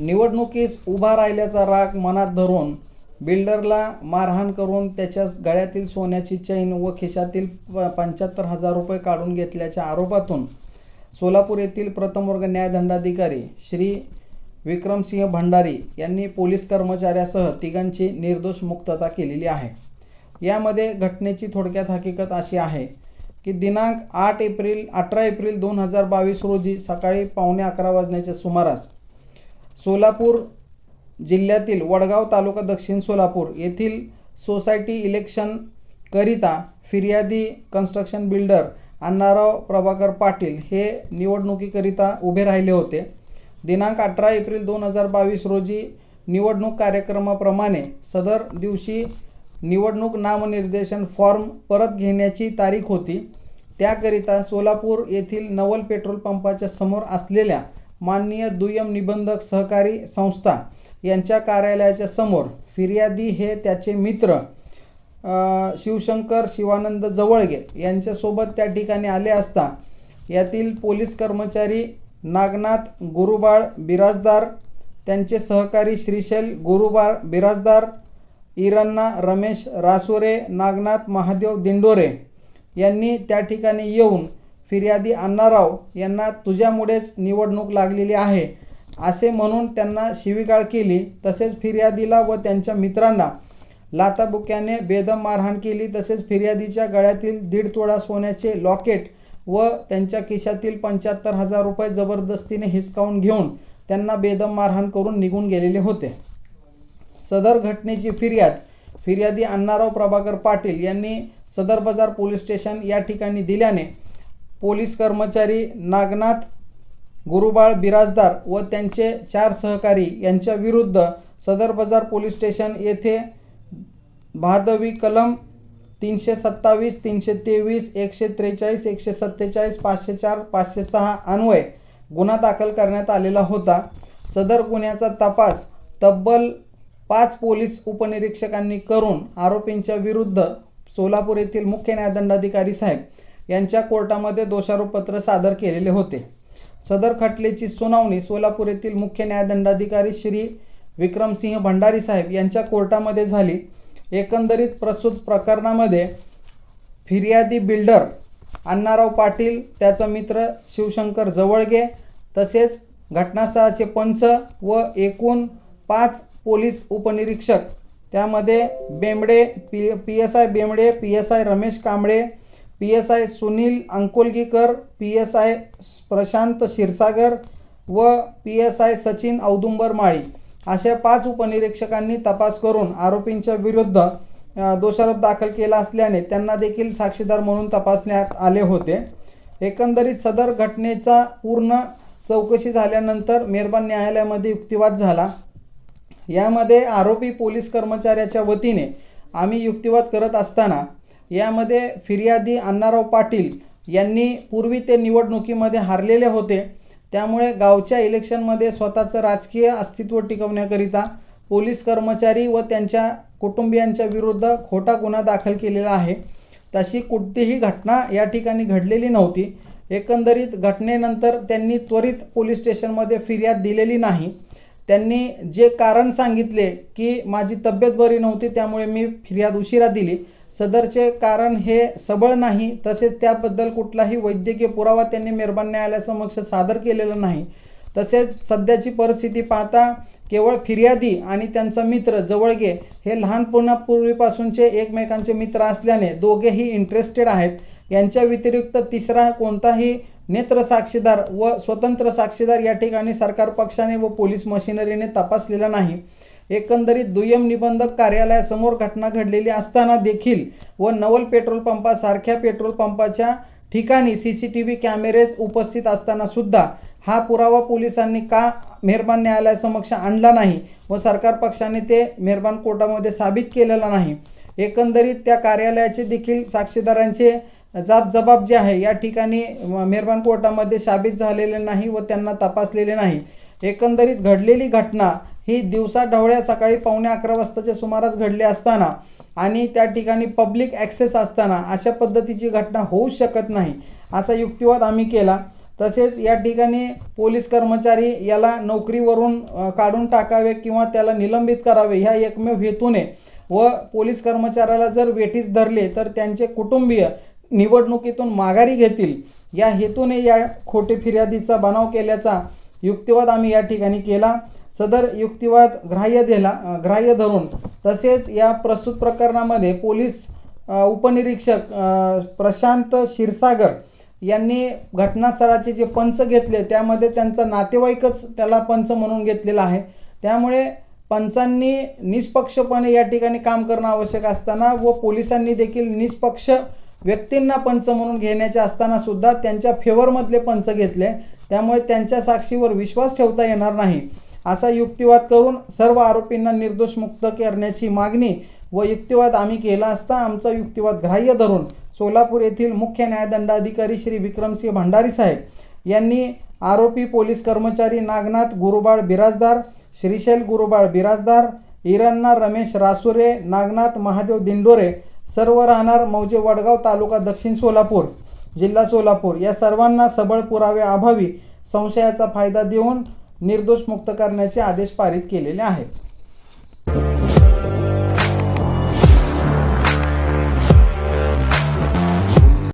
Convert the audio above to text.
निवडणुकीस उभा राहिल्याचा राग मनात धरून बिल्डरला मारहाण करून त्याच्या गळ्यातील सोन्याची चैन व खिशातील पंच्याहत्तर हजार रुपये काढून घेतल्याच्या आरोपातून सोलापूर येथील प्रथमवर्ग न्यायदंडाधिकारी श्री विक्रमसिंह भंडारी यांनी पोलीस कर्मचाऱ्यासह तिघांची निर्दोष मुक्तता केलेली आहे. यामध्ये घटनेची थोडक्यात हकीकत अशी आहे की दिनांक आठ एप्रिल अठरा एप्रिल दोन हजार बावीस रोजी सकाळी पावणे अकरा वाजण्याच्या सुमारास सोलापूर जिल्ह्यातील वडगाव तालुका दक्षिण सोलापूर येथील सोसायटी इलेक्शन करिता फिर्यादी कन्स्ट्रक्शन बिल्डर अण्णाराव प्रभाकर पाटील हे निवडणुकीकरिता उभे राहिले होते. दिनांक अठरा एप्रिल दोन हजार बावीस रोजी निवडणूक कार्यक्रमाप्रमाणे सदर दिवशी निवडणूक नामनिर्देशन फॉर्म परत घेण्याची तारीख होती. त्याकरिता सोलापूर येथील नवल पेट्रोल पंपाच्या समोर असलेल्या माननीय दुय्यम निबंधक सहकारी संस्था यांच्या कार्यालयाच्या समोर फिर्यादी हे त्याचे मित्र शिवशंकर शिवानंद जवळगे यांच्यासोबत त्या ठिकाणी आले असता यातील पोलीस कर्मचारी नागनाथ गुरुबाळ बिराजदार त्यांचे सहकारी श्रीशैल गुरुबाळ बिराजदार इरण्णा रमेश रासोरे नागनाथ महादेव दिंडोरे यांनी त्या ठिकाणी येऊन फिर्यादी अण्णाराव यांना तुझ्यामुळेच निवडणूक लागलेली आहे असे म्हणून त्यांना शिवीगाळ केली. तसेच फिर्यादीला व त्यांच्या मित्रांना लाताबुक्याने बेदम मारहाण केली. तसेच फिर्यादीच्या गळ्यातील दीड तोळा सोन्याचे लॉकेट व त्यांच्या खिशातील पंच्याहत्तर हजार रुपये जबरदस्तीने हिसकावून घेऊन त्यांना बेदम मारहाण करून निघून गेलेले होते. सदर घटनेची फिर्याद फिर्यादी अण्णाराव प्रभाकर पाटील यांनी सदर बाजार पोलीस स्टेशन या ठिकाणी दिल्याने पोलीस कर्मचारी नागनाथ गुरुबाळ बिराजदार व त्यांचे चार सहकारी यांच्या विरुद्ध सदर बाजार पोलीस स्टेशन येथे भादवी कलम तीनशे सत्तावीस तीनशे तेवीस एकशे त्रेचाळीस एकशे सत्तेचाळीस पाचशे चार पाचशे सहा अन्वय गुन्हा दाखल करण्यात आलेला होता. सदर गुन्ह्याचा तपास तब्बल पाच पोलीस उपनिरीक्षकांनी करून आरोपींच्या विरुद्ध सोलापूर येथील मुख्य न्यायदंडाधिकारी साहेब यांच्या कोर्टामध्ये दोषारोपपत्र सादर केलेले होते. सदर खटलेची सुनावणी सोलापूर येथील मुख्य न्यायदंडाधिकारी श्री विक्रमसिंह भंडारी साहेब यांच्या कोर्टामध्ये झाली. एकंदरीत प्रस्तुत प्रकरणामध्ये फिर्यादी बिल्डर अण्णाराव पाटील त्याचा मित्र शिवशंकर जवळगे तसेच घटनास्थळाचे पंच व एकूण पाच पोलीस उपनिरीक्षक त्यामध्ये Bembde P P S I Bembde P S I Ramesh Kamble P S I Sunil Ankolgikar P S I Prashant Kshirsagar व P S I Sachin Audumbar Mali अशा पाच उपनिरीक्षकांनी तपास करून आरोपींच्या विरुद्ध दोषारोप दाखल केला असल्याने त्यांना देखील साक्षीदार म्हणून तपासण्यात आले होते. एकंदरीत सदर घटनेचा पूर्ण चौकशी झाल्यानंतर मेरबान न्यायालयामध्ये युक्तिवाद झाला. यामध्ये आरोपी पोलीस कर्मचाऱ्याच्या वतीने आम्ही युक्तिवाद करत असताना यामध्ये फिर्यादी अण्णाराव पाटील यांनी पूर्वी ते निवडणुकीमध्ये हारलेले होते. त्यामुळे गावच्या इलेक्शनमध्ये स्वतःचं राजकीय अस्तित्व टिकवण्याकरिता पोलीस कर्मचारी व त्यांच्या कुटुंबियांच्या विरुद्ध खोटा गुन्हा दाखल केलेला आहे. तशी कोणतीही घटना या ठिकाणी घडलेली नव्हती. एकंदरीत घटनेनंतर त्यांनी त्वरित पोलीस स्टेशनमध्ये फिर्याद दिलेली नाही. त्यांनी जे कारण सांगितले की माझी तब्येत बरी नव्हती त्यामुळे मी फिर्याद उशिरा दिली. सदरचे कारण हे सबळ नाही तसेच त्याबद्दल कुठलाही वैद्यकीय पुरावा त्यांनी मेहरबान न्यायालयासमक्ष सादर केलेला नाही. तसेच सध्याची परिस्थिती पाहता केवळ फिर्यादी आणि त्यांचा मित्र जवळगे हे लहानपणापूर्वीपासूनचे एकमेकांचे मित्र असल्याने दोघेही इंटरेस्टेड आहेत. यांच्या व्यतिरिक्त तिसरा कोणताही नेत्र साक्षीदार व स्वतंत्र साक्षीदार या ठिकाणी सरकार पक्षाने व पोलीस मशिनरीने तपासलेला नाही. एकंदरीत दुय्यम निबंधक कार्यालयासमोर घटना घडलेली असताना देखील व नवल पेट्रोल पंपासारख्या पेट्रोल पंपाच्या ठिकाणी C C T V cameras उपस्थित असताना सुद्धा हा पुरावा पोलिसांनी का मेहरबान न्यायालयासमक्ष आणला नाही व सरकार पक्षाने ते मेहरबान कोर्टामध्ये साबित केलेला नाही? एकंदरीत त्या कार्यालयाचे देखील साक्षीदारांचे जाब जबाब जे आहे या ठिकाणी मेहरबान कोर्टामध्ये साबित झालेले नाही व त्यांना तपासलेले नाही. एकंदरीत घडलेली घटना ही दिवसा ढवळ्या सकाळी पावणे अकरा वाजताच्या सुमारास घडली असताना आणि त्या ठिकाणी पब्लिक ॲक्सेस असताना अशा पद्धतीची घटना होऊ शकत नाही असा युक्तिवाद आम्ही केला. तसेच या ठिकाणी पोलीस कर्मचारी याला नोकरीवरून काढून टाकावे किंवा त्याला निलंबित करावे ह्या एकमेव हेतूने व पोलीस कर्मचाऱ्याला जर वेठीस धरले तर त्यांचे कुटुंबीय निवडणुकीतून माघारी घेतील. या हेतूने या खोटे फिर्यादीचा बनाव केल्याचा युक्तिवाद आम्ही या ठिकाणी केला. सदर युक्तिवाद ग्राह्य दिला ग्राह्य धरून. तसेच या प्रस्तुत प्रकरणामध्ये पोलीस उपनिरीक्षक प्रशांत क्षीरसागर यांनी घटनास्थळाचे जे पंच घेतले त्यामध्ये त्यांचा नातेवाईकच त्याला पंच म्हणून घेतलेला आहे. त्यामुळे पंचांनी निष्पक्षपणे या ठिकाणी काम करणं आवश्यक असताना व पोलिसांनी देखील निष्पक्ष व्यक्तींना पंच म्हणून घेण्याचे असताना सुद्धा त्यांच्या फेवरमधले पंच घेतले. त्यामुळे त्यांच्या साक्षीवर विश्वास ठेवता येणार नाही. असा युक्तिवाद करून सर्व आरोपींना निर्दोष मुक्त करण्याची मागणी व युक्तिवाद आम्ही केला असता आमचा युक्तिवाद ग्राह्य धरून सोलापूर येथील मुख्य न्यायदंडाधिकारी श्री विक्रमसिंह भंडारी साहेब यांनी आरोपी पोलीस कर्मचारी नागनाथ गुरुबाळ बिराजदार श्रीशैल गुरुबाळ बिराजदार इरण्णा रमेश रासुरे नागनाथ महादेव दिंडोरे सर्व राहणार मौजे वडगाव तालुका दक्षिण सोलापूर जिल्हा सोलापूर या सर्वांना सबळ पुरावे अभावी संशयाचा फायदा देऊन निर्दोष मुक्त करण्याचे आदेश पारित केलेले आहेत.